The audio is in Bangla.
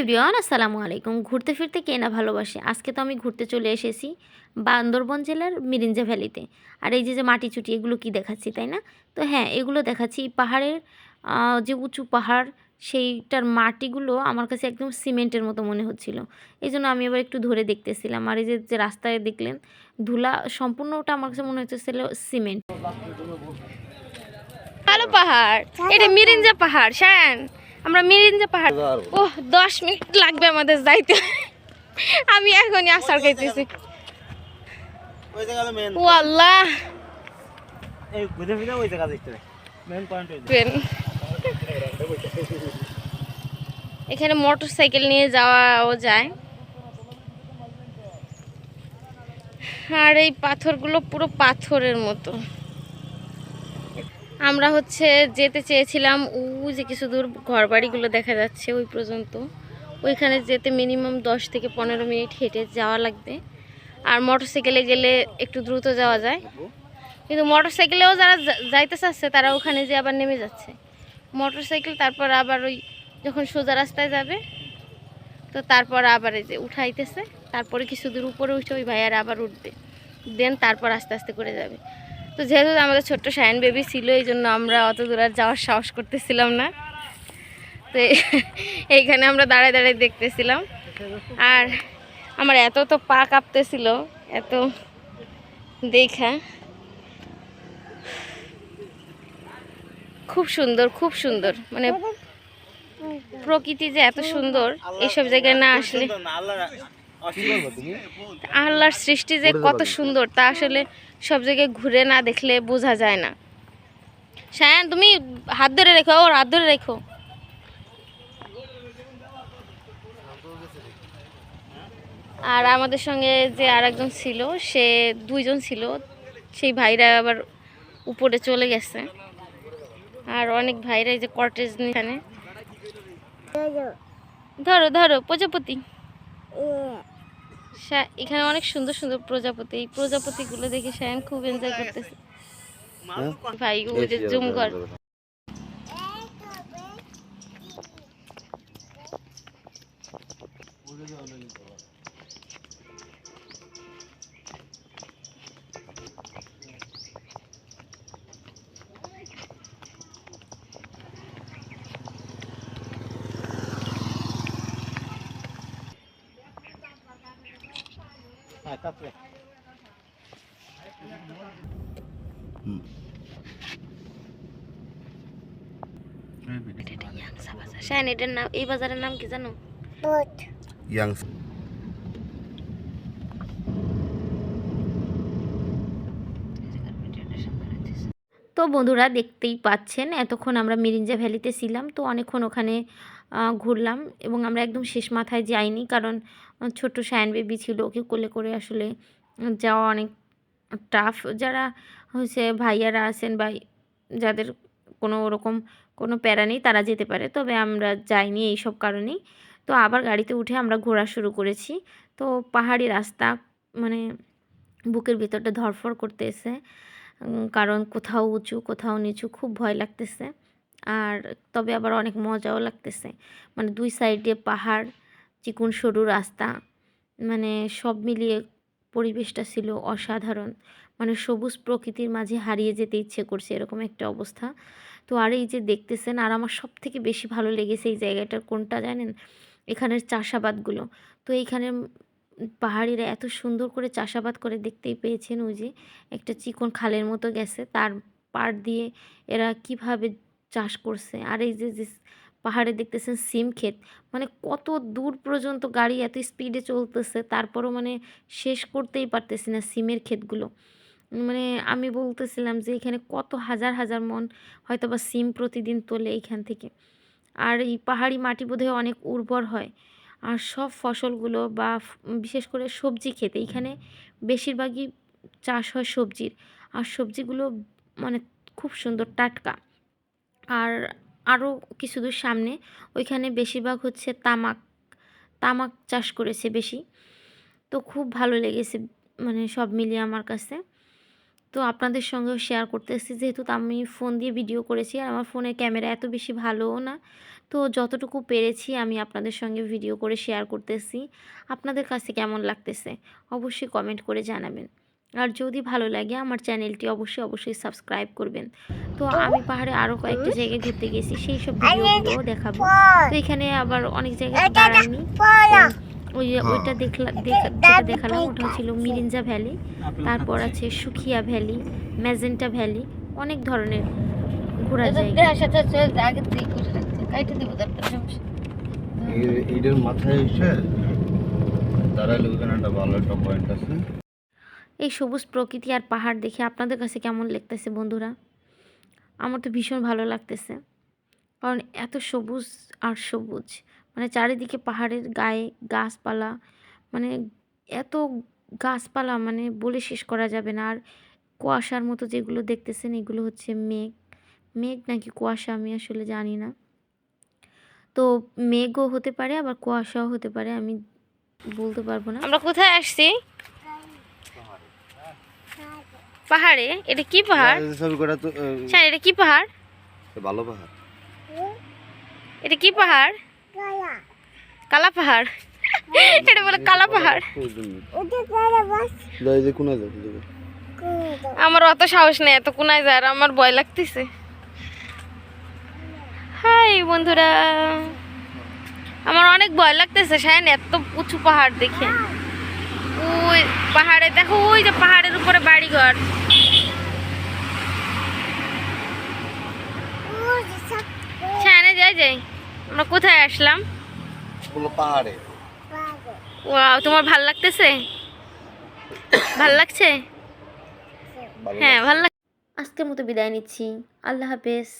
এভরিওয়ান, আসসালামু আলাইকুম। ঘুরতে ফিরতে কে না ভালোবাসে? আজকে তো আমি ঘুরতে চলে এসেছি বান্দরবন জেলার মিরিঞ্জা ভ্যালিতে। আর এই যে যে মাটি চুটি, এগুলো কি দেখাচ্ছি, তাই না? তো হ্যাঁ এগুলো দেখাচ্ছি। পাহাড়ের যে উঁচু পাহাড়, সেইটার মাটিগুলো আমার কাছে একদম সিমেন্টের মতো মনে হচ্ছিল। এই জন্য আমি এবার একটু ধরে দেখতেছিলাম। আর এই যে যে রাস্তায় দেখলেন, ধুলা সম্পূর্ণটা আমার কাছে মনে হচ্ছিল সিমেন্ট। ভালো পাহাড়, এটা মিরিঞ্জা পাহাড়, শ্যান। আমরা মিরিঞ্জা পাহাড়। ও দশ মিনিট লাগবে আমাদের যাইতে। আমি এখনই আসার খাইতেছি। ও আল্লাহ এখানে মোটর সাইকেল নিয়ে যাওয়াও যায়। আর এই পাথরগুলো পুরো পাথরের মতো। আমরা হচ্ছে যেতে চেয়েছিলাম ও যে কিছু দূর ঘর বাড়িগুলো দেখা যাচ্ছে ওই পর্যন্ত। ওইখানে যেতে মিনিমাম দশ থেকে পনেরো মিনিট হেঁটে যাওয়া লাগবে। আর মোটর সাইকেলে গেলে একটু দ্রুত যাওয়া যায়। কিন্তু মোটর সাইকেলেও যারা যাইতে চাচ্ছে, তারা ওখানে যে আবার নেমে যাচ্ছে। মোটর সাইকেল তারপর আবার ওই যখন সোজা রাস্তায় যাবে, তো তারপর আবার এই যে উঠাইতেছে। তারপরে কিছু দূর উপরে উঠে ওই ভাইয়ারা আবার উঠবে। দেন তারপর আস্তে আস্তে করে যাবে। তো যেহেতু আমাদের ছোট্ট শায়ন বেবি ছিল এই জন্য আমরা অত দূর আর যাওয়ার সাহস করতেছিলাম না। তো এই- এইখানে আমরা দাঁড়ায় দাঁড়ায় দেখতেছিলাম। আর আমার এত তো পা কাঁপতেছিল, এত দেখা। খুব সুন্দর খুব সুন্দর। মানে প্রকৃতি যে এত সুন্দর এইসব জায়গায় না আসলে আল্লাহর সৃষ্টি যে কত সুন্দর তা আসলে সব জায়গায় ঘুরে না দেখলে বোঝা যায় না। সায়ান তুমি হাত ধরে রেখো ওর হাত ধরে রেখো। আর আমাদের সঙ্গে যে আরেকজন ছিল সে দুইজন ছিল সেই ভাইরা আবার উপরে চলে গেছে। আর অনেক ভাইরা যে কটেজ এখানে। ধরো ধরো প্রজাপতি। এখানে অনেক সুন্দর সুন্দর প্রজাপতি। এই প্রজাপতি গুলো দেখে শায়ন খুব এনজয় করতেছে। ভাই ও যে জুম কর। হ্যাঁ তারপরে শায়ন এটার নাম এই বাজারের নাম কি জানো? yang তো বন্ধুরা দেখতেই পাচ্ছেন এতক্ষণ আমরা মিরিঞ্জা ভ্যালিতে ছিলাম তো অনেকক্ষণ ওখানে ঘুরলাম এবং আমরা একদম শেষ মাথায় যাইনি কারণ আহ, ছোট্ট শায়ন বেবি ছিল ওকে কোলে করে আসলে যাওয়া অনেক টাফ যারা হচ্ছে ভাইয়ারা আছেন বা যাদের কোনো ওরকম কোনো প্যারা নেই তারা যেতে পারে তবে আমরা যাইনি এই সব কারণেই। তো আবার গাড়িতে উঠে আমরা ঘোরা শুরু করেছি। তো পাহাড়ি রাস্তা মানে বুকের ভিতরটা ধরফর করতেছে কারণ কোথাও উঁচু কোথাও নিচু খুব ভয় লাগতেছে। আর তবে আবার অনেক মজাও লাগতেছে। মানে দুই সাইডে পাহাড়, চিকুন সরু রাস্তা মানে সব মিলিয়ে পরিবেশটা ছিল অসাধারণ। মানে সবুজ প্রকৃতির মাঝে হারিয়ে যেতে ইচ্ছে করছে এরকম একটা অবস্থা। তো আর এই যে দেখতেছেন, আর আমার সব থেকে বেশি ভালো লেগেছে এই জায়গাটার কোনটা জানেন? এখানের চাষাবাদগুলো। তো এইখানে পাহাড়িরা এত সুন্দর করে চাষাবাদ করে দেখতেই পেয়েছেন ওই যে একটা চিকন খালের মতো গেছে। তার পাড় দিয়ে এরা কীভাবে চাষ করছে। আর এই যে যে পাহাড়ে দেখতেছেন সিম ক্ষেত মানে কত দূর পর্যন্ত গাড়ি এত স্পিডে চলতেছে, তারপরও মানে শেষ করতেই পারতেছি না সিমের ক্ষেতগুলো। মানে আমি বলতেছিলাম যে, এখানে কত হাজার হাজার মন হয়তো বা সিম প্রতিদিন তোলে এইখান থেকে। আর এই পাহাড়ি মাটি বোধহয় অনেক উর্বর হয়। আর সব ফসলগুলো বা বিশেষ করে সবজি খেতে এইখানে বেশিরভাগই চাষ হয় সবজির। আর সবজিগুলো মানে খুব সুন্দর টাটকা। আর আরও কিছু দূর সামনে, ওইখানে বেশিরভাগ হচ্ছে তামাক তামাক চাষ করেছে বেশি। তো খুব ভালো লেগেছে মানে সব মিলিয়ে আমার কাছে। তো আপনাদের সঙ্গেও শেয়ার করতেছি, যেহেতু আমি ফোন দিয়ে ভিডিও করেছি আর আমার ফোনের ক্যামেরা এত বেশি ভালোও না। তো যতটুকু পেরেছি আমি আপনাদের সঙ্গে ভিডিও করে শেয়ার করতেছি। আপনাদের কাছে কেমন লাগতেছে? অবশ্যই কমেন্ট করে জানাবেন। আর যদি ভালো লাগে আমার চ্যানেলটি অবশ্যই অবশ্যই সাবস্ক্রাইব করবেন। তো আমি পাহাড়ে আরও কয়েকটা জায়গায় ঘুরতে গেছি সেই সব ভিডিওগুলো দেখাবো। তো এখানে আবার অনেক জায়গায় দাঁড়াইনি। তো ওই ওইটা দেখলাম দেখালাম ওটা ছিল মিরিঞ্জা ভ্যালি। তারপর আছে সুখিয়া ভ্যালি ম্যাজেন্টা ভ্যালি অনেক ধরনের ঘোরা জায়গা এই- মাথায় এসে দাঁড়াইলে ওখানে একটা ভালো একটা পয়েন্ট আছে। এই সবুজ প্রকৃতি আর পাহাড় দেখে আপনাদের কাছে কেমন লাগতেছে বন্ধুরা? আমার তো ভীষণ ভালো লাগতেছে। কারণ এত সবুজ আর সবুজ। মানে চারিদিকে পাহাড়ের গায়ে গাছপালা মানে এত গাছপালা মানে বলে শেষ করা যাবে না। আর কুয়াশার মতো যেগুলো দেখতেছেন, এগুলো হচ্ছে মেঘ। মেঘ নাকি কুয়াশা আমি আসলে জানি না। তো মেঘও হতে পারে, আবার কুয়াশাও হতে পারে, আমি বলতে পারব না। আমরা কোথায় আসছি? পাহাড়ে? এটা কি পাহাড়? স্যার এটা কি পাহাড়? ভালো পাহাড়। এটা কি পাহাড়? কালা। পাহাড়? এটা বলে কালা আমার অত সাহস নেই এত কোনায় যার আমার ভয় লাগতেছে। হাই বন্ধুরা। আমার অনেক ভয় লাগতেছে শায়ন এত উঁচু পাহাড় দেখে। ওই পাহাড়ে দেখো ওই যে পাহাড়ের উপরে বাড়িঘর। শায়নে যাই যাই। আমরা কোথায় আসলাম? পাহাড়ে। ওয়াও তোমার ভালো লাগতেছে? ভালো লাগছে? হ্যাঁ ভালো লাগ আজকের মতো বিদায় নিচ্ছি। আল্লাহ হাফেজ।